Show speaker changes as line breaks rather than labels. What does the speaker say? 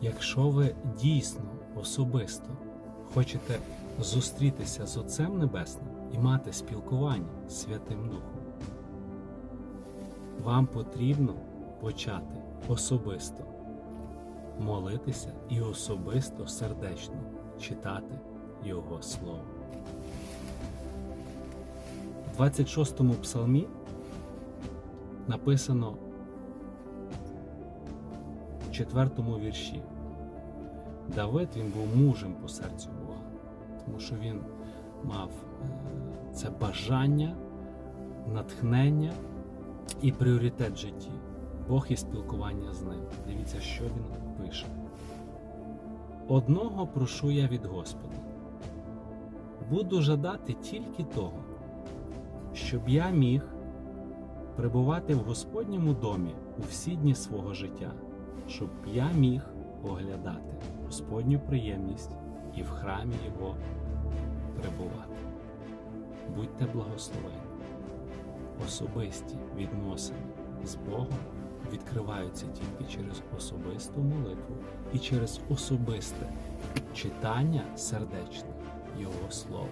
Якщо ви дійсно особисто хочете зустрітися з Отцем Небесним і мати спілкування з Святим Духом, вам потрібно почати особисто молитися і особисто сердечно читати Його Слово. В 26-му псалмі написано 4-му вірші. Давид він був мужем по серцю Бога, тому що він мав е, це бажання, натхнення і пріоритет в житті. Бог і спілкування з ним. Дивіться, що він пише. Одного прошу я від Господа. Буду жадати тільки того, щоб я міг перебувати в Господньому домі у всі дні свого життя, щоб я міг оглядати Господню приємність і в храмі Його перебувати. Будьте благословені. Особисті відносини з Богом відкриваються тільки через особисту молитву і через особисте читання сердечне Його Слова.